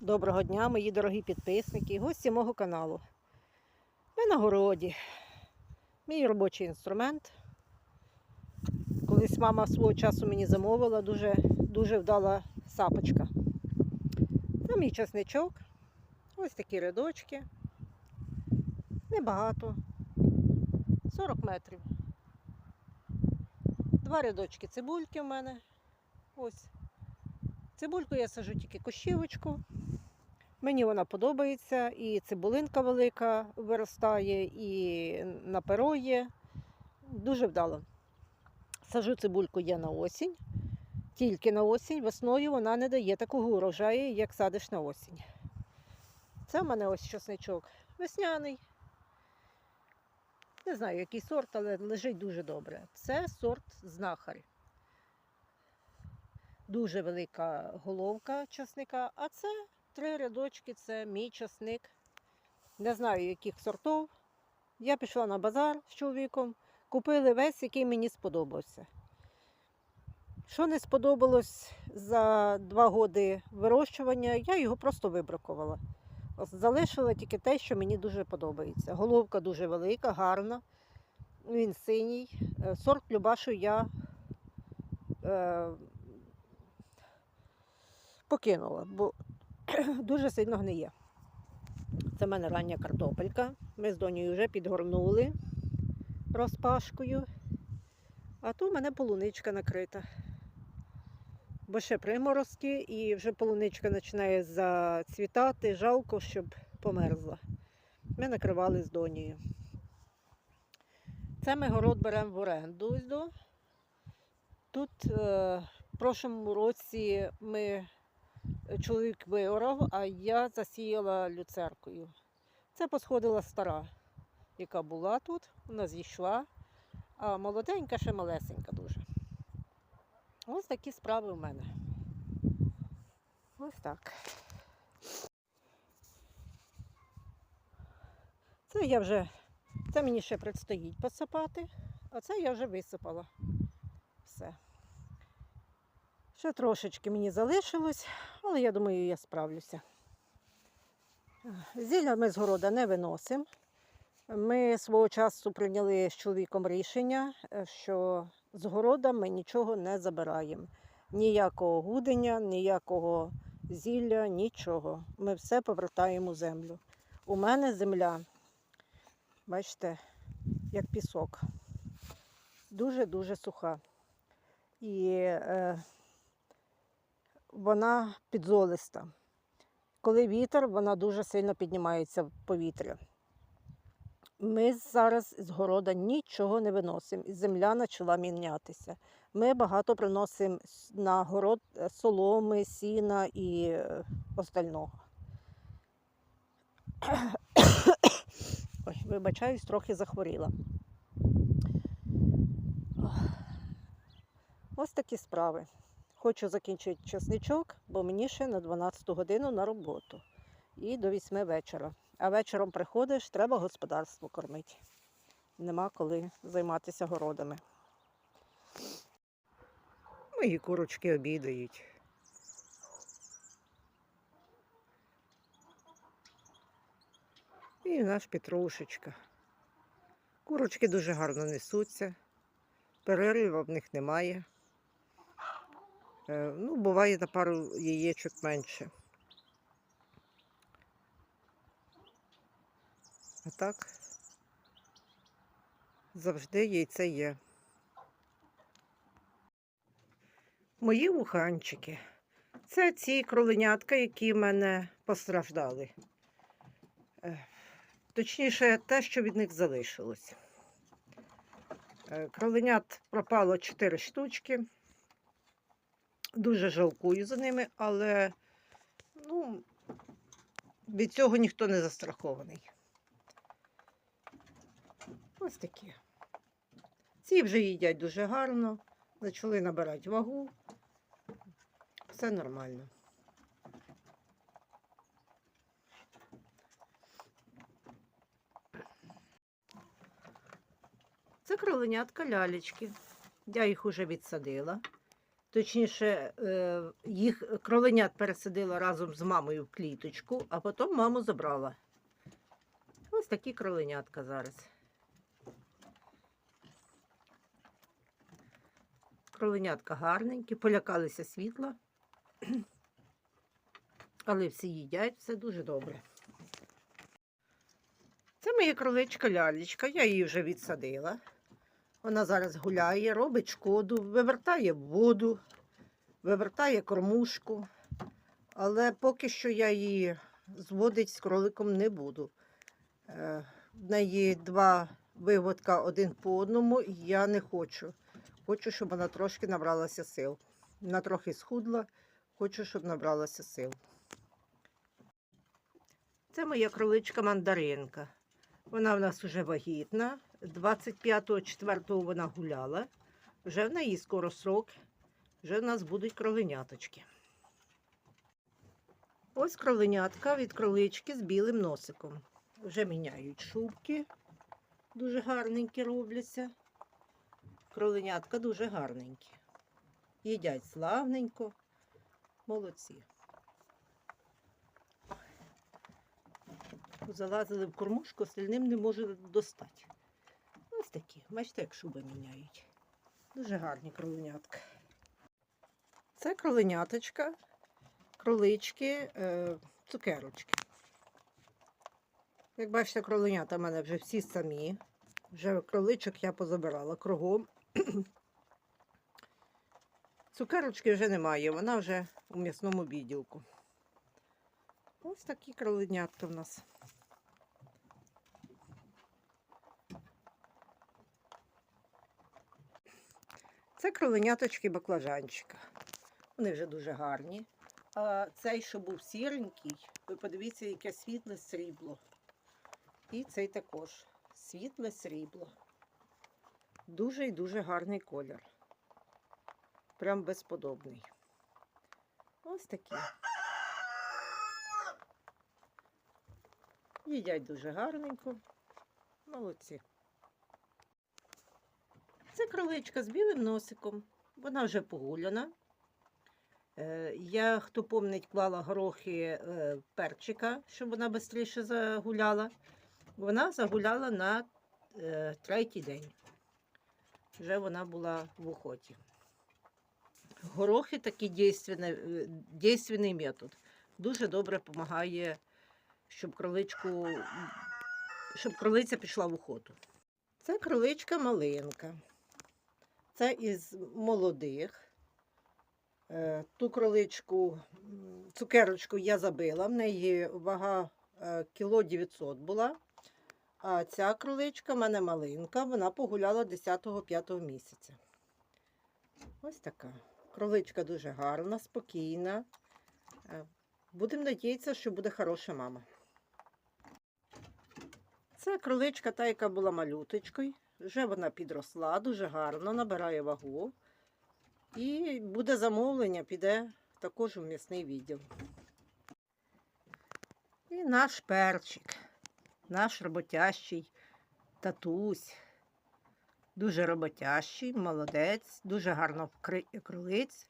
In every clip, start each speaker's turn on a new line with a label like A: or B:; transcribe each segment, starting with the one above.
A: Доброго дня, мої дорогі підписники і гості мого каналу. Ми на городі. Мій робочий інструмент. Колись мама свого часу мені замовила дуже, дуже вдала сапочка. Це мій часничок. Ось такі рядочки. Небагато. 40 метрів. Два рядочки цибульки в мене. Ось. Цибульку я сажу тільки кощівочку. Мені вона подобається, і цибулинка велика виростає, і на перо є. Дуже вдало. Сажу цибульку я на осінь, тільки на осінь, весною вона не дає такого урожаю, як садиш на осінь. Це в мене ось часничок весняний. Не знаю, який сорт, але лежить дуже добре. Це сорт знахар. Дуже велика головка часника, а це три рядочки, це мій часник. Не знаю, яких сортів. Я пішла на базар з чоловіком, купили весь, який мені сподобався. Що не сподобалось за два роки вирощування, я його просто вибракувала. Залишила тільки те, що мені дуже подобається. Головка дуже велика, гарна. Він синій. Е, Сорт Любашу я е, покинула, бо дуже сильно гниє. Це в мене рання картопелька. Ми з донею вже підгорнули розпашкою. А тут в мене полуничка накрита. Бо ще приморозки і вже полуничка починає зацвітати, жалко, щоб померзла. Ми накривали з донею. Це ми город беремо в оренду. Тут е, в прошлому році ми чоловік виорав, а я засіяла люцеркою. Це посходила стара, яка була тут, вона зійшла, а молоденька ще малесенька дуже. Ось такі справи в мене. Ось так. Це я вже, це мені ще предстоїть посипати, а це я вже висипала. Все. Ще трошечки мені залишилось, але я думаю, я справлюся. Зілля ми з города не виносимо. Ми свого часу прийняли з чоловіком рішення, е, що з города ми нічого не забираємо. Ніякого гудення, ніякого зілля, нічого. Ми все повертаємо у землю. У мене земля, бачите, як пісок. Дуже-дуже суха. І е, вона підзолиста. Коли вітер, вона дуже сильно піднімається в повітря. Ми зараз з города нічого не виносимо, і земля почала мінятися. Ми багато приносимо на город е, соломи, сіна і е, остального. Ой, вибачаюсь, трохи захворіла. Ось такі справи. Хочу закінчити часничок, бо мені ще на 12 годину на роботу. І до 8 вечора. А вечором приходиш, треба господарство кормити. Нема коли займатися городами. Мої курочки обідають. І наш Петрушечка. Курочки дуже гарно несуться. Перериву в них немає. Е, Ну, буває на пару яєчок менше. А так завжди яйце є. Мої вуханчики. Це ці кроленятка, які в мене постраждали. Е, Точніше, те, що від них залишилось. Е, Кроленят пропало 4 штучки. Дуже жалкую за ними, але ну, від цього ніхто не застрахований. Ось такі. Ці вже їдять дуже гарно, почали набирати вагу. Все нормально. Це кроленятка лялечки. Я їх уже відсадила. Точніше, е, їх кроленят пересадила разом з мамою в кліточку, а потім маму забрала. Ось такі кроленятка зараз. Кроленятка гарненькі, полякалися світла. Але всі їдять, все дуже добре. Це моя кроличка лялечка, я її вже відсадила. Вона зараз гуляє, робить шкоду, вивертає воду, вивертає кормушку. Але поки що я її зводити з кроликом не буду. Е, В неї два виводка один по одному, і я не хочу. Хочу, щоб вона трошки набралася сил. Вона трохи схудла, хочу, щоб набралася сил. Це моя кроличка мандаринка. Вона в нас вже вагітна. 25.04 вона гуляла. Вже в неї скоро срок. Вже в нас будуть кроленяточки. Ось кроленятка від кролички з білим носиком. Вже міняють шубки. Дуже гарненькі робляться. Кроленятка дуже гарненькі. Їдять славненько. Молодці. Залазили в кормушку, остальним не можу достати. Такі. Бачите, як шуби міняють. Дуже гарні кроленятка. Це кроленяточка, кролички, е, цукерочки. Як бачите, кроленята в мене вже всі самі. Вже кроличок я позабирала кругом. Цукерочки вже немає, вона вже у м'ясному відділку. Ось такі кроленятка в нас. Це кроленяточки баклажанчика. Вони вже дуже гарні. А цей, що був сіренький, ви подивіться, яке світле срібло. І цей також світле срібло. Дуже і дуже гарний колір. Прям безподобний. Ось такі. Їдять дуже гарненько. Молодці. Це кроличка з білим носиком. Вона вже погуляна. Е, Я, хто помнить, клала горохи е, перчика, щоб вона швидше загуляла. Вона загуляла на е, третій день. Вже вона була в охоті. Горохи такий дійственний, е, метод. Дуже добре допомагає, щоб кроличку, щоб кролиця пішла в охоту. Це кроличка малинка. Це із молодих. Е, Ту кроличку, цукерочку я забила. В неї вага е, кіло 900 була. А ця кроличка в мене малинка, вона погуляла 10-5 місяця. Ось така. Кроличка дуже гарна, спокійна. Е, Будемо надіятися, що буде хороша мама. Це кроличка, та, яка була малюточкою. Вже вона підросла, дуже гарно, набирає вагу. І буде замовлення, піде також у м'ясний відділ. І наш перчик, наш роботящий татусь. Дуже роботящий, молодець, дуже гарно вкриє кролиць.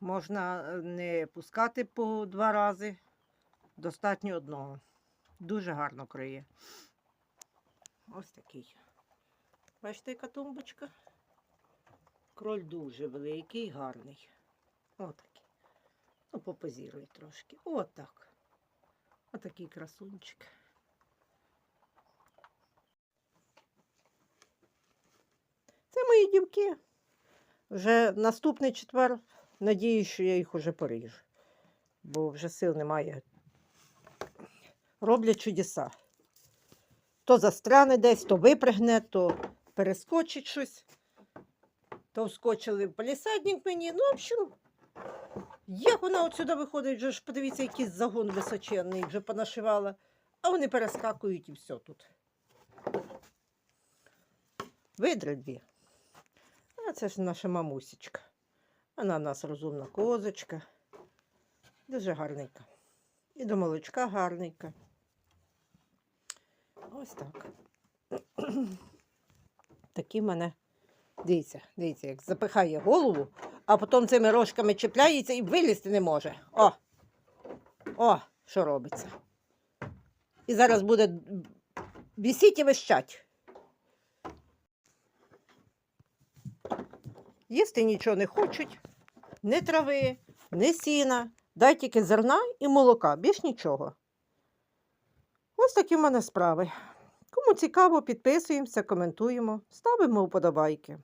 A: Можна е, не пускати по два рази, достатньо одного. Дуже гарно криє. Ось такий. Бачите, яка тумбочка? Кроль дуже великий, гарний. Отакий. Ну, попозіруй трошки. Отак. Отакий красунчик. Це мої дівки. Вже наступний четвер. Надіюсь, що я їх уже поріжу. Бо вже сил немає. Роблять чудеса. То застряне десь, то випрягне, то перескочить щось. То вскочили в палісадник мені. Ну, в общем, як вона отсюди виходить, вже ж подивіться, якийсь загон височенний вже понашивала. А вони перескакують і все тут. Видри дві. А це ж наша мамусечка. Вона в нас розумна козочка. Дуже гарненька. І до молочка гарненька. Ось так. Такі в мене Дивіться, дивіться, як запихає голову, а потім цими рожками чіпляється і вилізти не може. О! О, що робиться. І зараз буде вісіть і вищать. Їсти нічого не хочуть, ні трави, ні сіна. Дай тільки зерна і молока, більш нічого. Ось такі в мене справи. Кому цікаво, підписуємося, коментуємо, ставимо вподобайки.